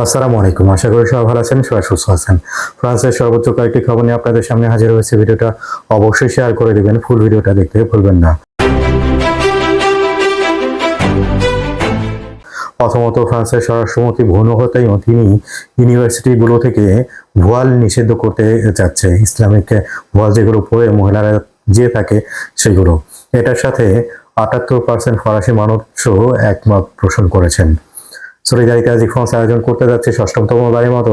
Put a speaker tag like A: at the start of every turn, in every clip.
A: আসসালামু আলাইকুম। আশা করি সবাই ভালো আছেন, সবাই সুস্থ আছেন। ফ্রান্সের সর্বোচ্চ কয়েকটি খবর নিয়ে আপনাদের সামনে হাজির হয়েছে। ভিডিওটা অবশ্যই শেয়ার করে দিবেন, ফুল ভিডিওটা দেখতে ভুলবেন না। প্রথমত, ফ্রান্সের স্বরাষ্ট্রমন্ত্রী ভুনো হতেই তিনি ইউনিভার্সিটিগুলো থেকে ভুয়াল নিষিদ্ধ করতে যাচ্ছে ইসলামিক ভুয়াল যেগুলো পড়ে মহিলারা যে থাকে সেগুলো। এটার সাথে আটাত্তর পার্সেন্ট ফরাসি মানুষও একমত পোষণ করেছেন। সলিদারিতা আজি ফ্রান্স আয়োজন করতে যাচ্ছে, ষষ্ঠমতম বারের মতো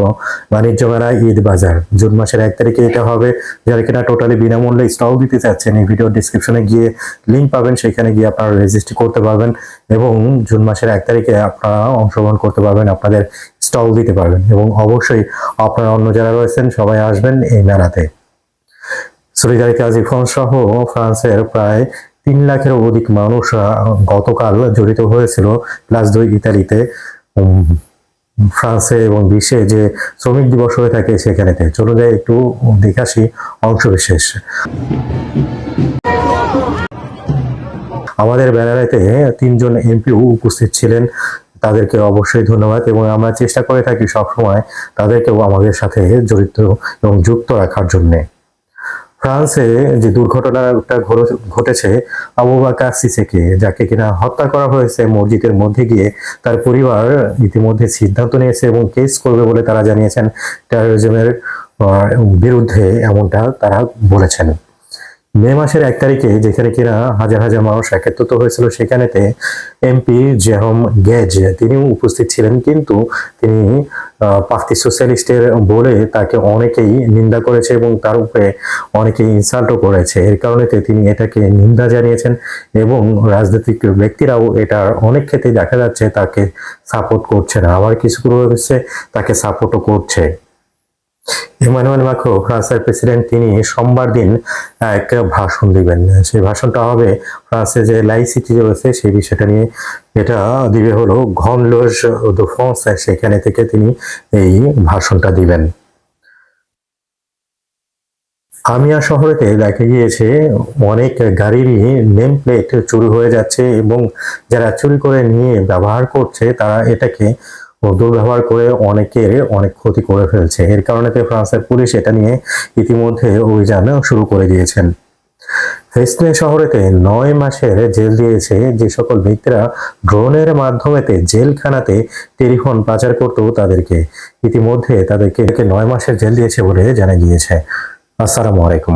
A: বাণিজ্য মেলা, ঈদ বাজার। জুন মাসের এক তারিখে এটা হবে, যারা কিনা টোটালি বিনামূল্যে স্টল দিতে চাচ্ছেন, এই ভিডিও ডিসক্রিপশনে গিয়ে লিঙ্ক পাবেন, সেখানে গিয়ে আপনারা রেজিস্ট্রি করতে পারবেন এবং জুন মাসের এক তারিখে আপনারা অংশগ্রহণ করতে পারবেন, আপনাদের স্টল দিতে পারবেন এবং অবশ্যই আপনারা অন্য যারা রয়েছেন, সবাই আসবেন এই মেলাতে। আজি ফ্রান্স সহ ফ্রান্সের প্রায় তিন লাখের অধিক মানুষ গতকাল জড়িত হয়েছিল প্লাস দুই ইতালিতে। ফ্রান্সে এবং বিশ্বে যে শ্রমিক দিবস হয়ে থাকে সেখানেতে চলে যায় একটু দেখাসি অংশ বিশেষ আমাদের ব্যানারেতে তিনজন এমপি উপস্থিত ছিলেন। তাদেরকে অবশ্যই ধন্যবাদ এবং আমরা চেষ্টা করে থাকি সবসময় তাদেরকেও আমাদের সাথে জড়িত এবং যুক্ত রাখার জন্যে। ফ্রান্সে যে দুর্ঘটনাটা ঘটেছে, আবু বাকার সিসেকে, যাকে কিনা হত্যা করা হয়েছে মসজিদের মধ্যে গিয়ে, তার পরিবার ইতিমধ্যে সিদ্ধান্ত নিয়েছে এবং কেস করবে বলে তারা জানিয়েছেন। টেরোরিজমের বিরুদ্ধে এমনটা তারা বলেছেন। মে মাসের এক তারিখে যেখানে কিনা হাজার হাজার মানুষ একত্রিত হয়েছিল, সেখানেতে এমপি জেহম গেজ তিনিও উপস্থিত ছিলেন, কিন্তু তিনি পার্টি সোশ্যালিস্টের বলে তাকে অনেকেই নিন্দা করেছে এবং তার উপরে অনেকে ইনসাল্টও করেছে। এর কারণে তিনি এটাকে নিন্দা জানিয়েছেন এবং রাজনৈতিক ব্যক্তিরাও এটার অনেক ক্ষেত্রে দেখা যাচ্ছে তাকে সাপোর্ট করছে না। আবার কিছু রয়েছে তাকে সাপোর্টও করছে। ইমানুয়েল মাক্রো ফ্রান্সের প্রেসিডেন্ট, তিনি সোমবার দিন এক ভাষণ দিবেন। সেই ভাষণটা হবে ফ্রান্সে যে লাইসিটি রয়েছে, সেই বিষয়টা নিয়ে। এটা দিবে হলো ঘন লোজ দো ফ্রান্স সেখানে থেকে তিনি এই ভাষণটা দিবেন। আমিয়া শহরেতে দেখা গিয়েছে, অনেক গাড়িরই নেম প্লেট চুরি হয়ে যাচ্ছে এবং যারা চুরি করে নিয়ে ব্যবহার করছে, তারা এটাকে দুর্ব্যবহার করে অনেকের অনেক ক্ষতি করে ফেলছে। এর কারণে ফ্রান্সের পুলিশ এটা নিয়ে ইতিমধ্যে অভিযান শুরু করে দিয়েছেন। ফেসনে শহরেতে নয় মাসের জেল দিয়েছে যে সকল ব্যক্তিরা ড্রোনের মাধ্যমেতে জেলখানাতে টেলিফোন পাচার করতো তাদেরকে। ইতিমধ্যে তাদেরকে নয় মাসের জেল দিয়েছে বলে জানা গিয়েছে। আসসালামু আলাইকুম।